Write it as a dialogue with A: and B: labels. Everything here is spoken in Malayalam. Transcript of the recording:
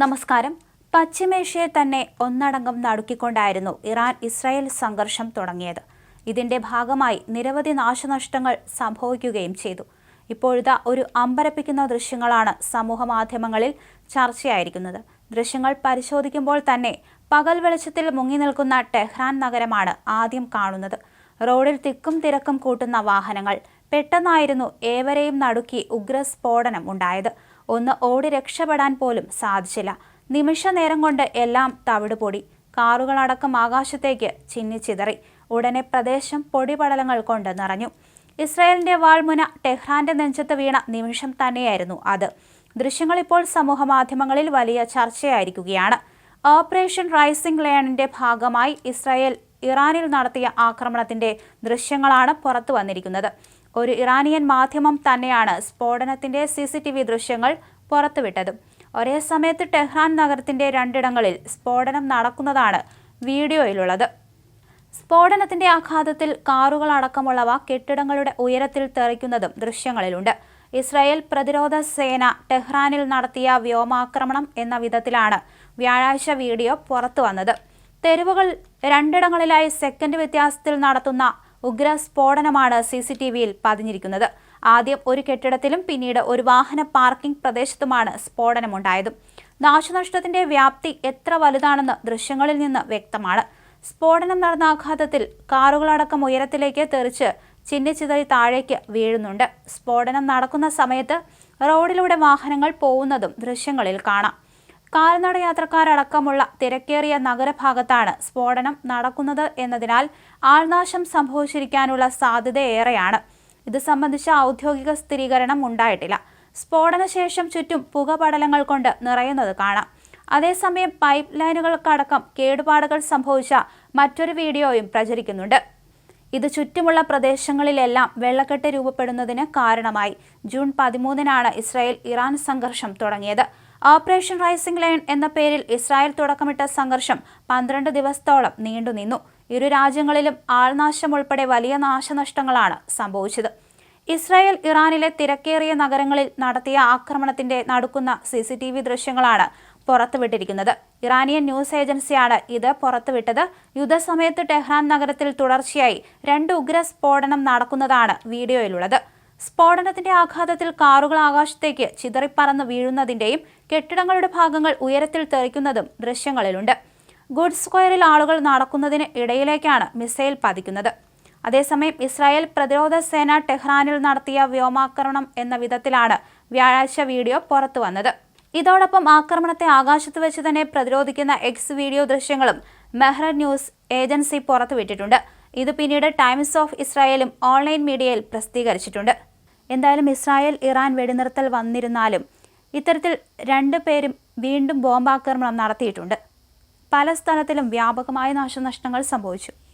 A: നമസ്കാരം. പശ്ചിമേഷ്യയെ തന്നെ ഒന്നടങ്കം നടുക്കിക്കൊണ്ടായിരുന്നു ഇറാൻ ഇസ്രായേൽ സംഘർഷം തുടങ്ങിയത്. ഇതിന്റെ ഭാഗമായി നിരവധി നാശനഷ്ടങ്ങൾ സംഭവിക്കുകയും ചെയ്തു. ഇപ്പോഴത്തെ ഒരു അമ്പരപ്പിക്കുന്ന ദൃശ്യങ്ങളാണ് സമൂഹ മാധ്യമങ്ങളിൽ ചർച്ചയായിരിക്കുന്നത്. ദൃശ്യങ്ങൾ പരിശോധിക്കുമ്പോൾ തന്നെ പകൽ വെളിച്ചത്തിൽ മുങ്ങി നിൽക്കുന്ന ടെഹ്റാൻ നഗരമാണ് ആദ്യം കാണുന്നത്. റോഡിൽ തിക്കും തിരക്കും കൂട്ടുന്ന വാഹനങ്ങൾ പെട്ടെന്നായിരുന്നു ഏവരെയും നടുക്കി ഉഗ്രസ്ഫോടനം ഉണ്ടായത്. ഒന്ന് ഓടി രക്ഷപ്പെടാൻ പോലും സാധിച്ചില്ല. നിമിഷ നേരം കൊണ്ട് എല്ലാം തവിടുപൊടി. കാറുകളടക്കം ആകാശത്തേക്ക് ചിന്നിച്ചിതറി ഉടനെ പ്രദേശം പൊടിപടലങ്ങൾ കൊണ്ട് നിറഞ്ഞു. ഇസ്രായേലിന്റെ വാൾമുന ടെഹ്റാന്റെ നെഞ്ചത്ത് വീണ നിമിഷം തന്നെയായിരുന്നു അത്. ദൃശ്യങ്ങൾ ഇപ്പോൾ സമൂഹ മാധ്യമങ്ങളിൽ വലിയ ചർച്ചയായിരിക്കുകയാണ്. ഓപ്പറേഷൻ റൈസിംഗ് ലയണിന്റെ ഭാഗമായി ഇസ്രായേൽ ഇറാനിൽ നടത്തിയ ആക്രമണത്തിന്റെ ദൃശ്യങ്ങളാണ് പുറത്തു വന്നിരിക്കുന്നത്. ഒരു ഇറാനിയൻ മാധ്യമം തന്നെയാണ് സ്ഫോടനത്തിന്റെ സി സി ടി വി ദൃശ്യങ്ങൾ പുറത്തുവിട്ടത്. ഒരേ സമയത്ത് ടെഹ്റാൻ നഗരത്തിന്റെ രണ്ടിടങ്ങളിൽ സ്ഫോടനം നടക്കുന്നതാണ് വീഡിയോയിലുള്ളത്. സ്ഫോടനത്തിന്റെ ആഘാതത്തിൽ കാറുകൾ അടക്കമുള്ളവ കെട്ടിടങ്ങളുടെ ഉയരത്തിൽ തെറിക്കുന്നതും ദൃശ്യങ്ങളിലുണ്ട്. ഇസ്രായേൽ പ്രതിരോധ സേന ടെഹ്റാനിൽ നടത്തിയ വ്യോമാക്രമണം എന്ന വിധത്തിലാണ് വ്യാഴാഴ്ച വീഡിയോ പുറത്തു വന്നത് തെരുവുകൾ രണ്ടിടങ്ങളിലായി സെക്കൻഡ് വ്യത്യാസത്തിൽ നടത്തുന്ന ഉഗ്ര സ്ഫോടനമാണ് സി സി ടി വിയിൽ പതിഞ്ഞിരിക്കുന്നത്. ആദ്യം ഒരു കെട്ടിടത്തിലും പിന്നീട് ഒരു വാഹന പാർക്കിംഗ് പ്രദേശത്തുമാണ് സ്ഫോടനമുണ്ടായത്. നാശനഷ്ടത്തിന്റെ വ്യാപ്തി എത്ര വലുതാണെന്ന് ദൃശ്യങ്ങളിൽ നിന്ന് വ്യക്തമാണ്. സ്ഫോടനം നടന്ന ആഘാതത്തിൽ കാറുകളടക്കം ഉയരത്തിലേക്ക് തെറിച്ച് ചിന്നിച്ചിതറി താഴേക്ക് വീഴുന്നുണ്ട്. സ്ഫോടനം നടക്കുന്ന സമയത്ത് റോഡിലൂടെ വാഹനങ്ങൾ പോകുന്നതും ദൃശ്യങ്ങളിൽ കാണാം. കാൽനട യാത്രക്കാരടക്കമുള്ള തിരക്കേറിയ നഗരഭാഗത്താണ് സ്ഫോടനം നടക്കുന്നത് എന്നതിനാൽ ആൾനാശം സംഭവിച്ചിരിക്കാനുള്ള സാധ്യതയേറെയാണ്. ഇത് സംബന്ധിച്ച ഔദ്യോഗിക സ്ഥിരീകരണം ഉണ്ടായിട്ടില്ല. സ്ഫോടനശേഷം ചുറ്റും പുകപടലങ്ങൾ കൊണ്ട് നിറയുന്നത് കാണാം. അതേസമയം പൈപ്പ് ലൈനുകൾക്കടക്കം കേടുപാടുകൾ സംഭവിച്ച മറ്റൊരു വീഡിയോയും പ്രചരിക്കുന്നുണ്ട്. ഇത് ചുറ്റുമുള്ള പ്രദേശങ്ങളിലെല്ലാം വെള്ളക്കെട്ട് രൂപപ്പെടുന്നതിന് കാരണമായി. ജൂൺ പതിമൂന്നിനാണ് ഇസ്രായേൽ ഇറാൻ സംഘർഷം തുടങ്ങിയത്. ഓപ്പറേഷൻ റൈസിംഗ് ലൈൻ എന്ന പേരിൽ ഇസ്രായേൽ തുടക്കമിട്ട സംഘർഷം പന്ത്രണ്ട് ദിവസത്തോളം നീണ്ടുനിന്നു ഇരു രാജ്യങ്ങളിലും ആൾനാശം ഉൾപ്പെടെ വലിയ നാശനഷ്ടങ്ങളാണ് സംഭവിച്ചത്. ഇസ്രായേൽ ഇറാനിലെ തിരക്കേറിയ നഗരങ്ങളിൽ നടത്തിയ ആക്രമണത്തിന്റെ നടക്കുന്ന സി സി ടി വി ദൃശ്യങ്ങളാണ് പുറത്തുവിട്ടിരിക്കുന്നത്. ഇറാനിയൻ ന്യൂസ് ഏജൻസിയാണ് ഇത് പുറത്തുവിട്ടത്. യുദ്ധസമയത്ത് ടെഹ്റാൻ നഗരത്തിൽ തുടർച്ചയായി രണ്ട് ഉഗ്ര സ്ഫോടനം നടക്കുന്നതാണ് വീഡിയോയിലുള്ളത്. സ്ഫോടനത്തിന്റെ ആഘാതത്തിൽ കാറുകൾ ആകാശത്തേക്ക് ചിതറിപ്പറന്ന് വീഴുന്നതിന്റെയും കെട്ടിടങ്ങളുടെ ഭാഗങ്ങൾ ഉയരത്തിൽ തെറിക്കുന്നതും ദൃശ്യങ്ങളിലുണ്ട്. ഗുഡ് സ്ക്വയറിൽ ആളുകൾ നടക്കുന്നതിന് ഇടയിലേക്കാണ് മിസൈൽ പതിക്കുന്നത്. അതേസമയം ഇസ്രായേൽ പ്രതിരോധ സേന ടെഹ്റാനിൽ നടത്തിയ വ്യോമാക്രമണം എന്ന വിധത്തിലാണ് വ്യാഴാഴ്ച വീഡിയോ പുറത്തു വന്നത്. ഇതോടൊപ്പം ആക്രമണത്തെ ആകാശത്ത് വെച്ച് തന്നെ പ്രതിരോധിക്കുന്ന എക്സ് വീഡിയോ ദൃശ്യങ്ങളും മെഹ്റ ന്യൂസ് ഏജൻസി പുറത്തുവിട്ടിട്ടുണ്ട്. ഇത് പിന്നീട് ടൈംസ് ഓഫ് ഇസ്രായേലും ഓൺലൈൻ മീഡിയയിൽ പ്രസിദ്ധീകരിച്ചിട്ടുണ്ട്. എന്തായാലും ഇസ്രായേൽ ഇറാൻ വെടിനിർത്തൽ വന്നിരുന്നാലും ഇത്തരത്തിൽ രണ്ടു പേരും വീണ്ടും ബോംബാക്രമണം നടത്തിയിട്ടുണ്ട്. പല സ്ഥലത്തിലും വ്യാപകമായ നാശനഷ്ടങ്ങൾ സംഭവിച്ചു.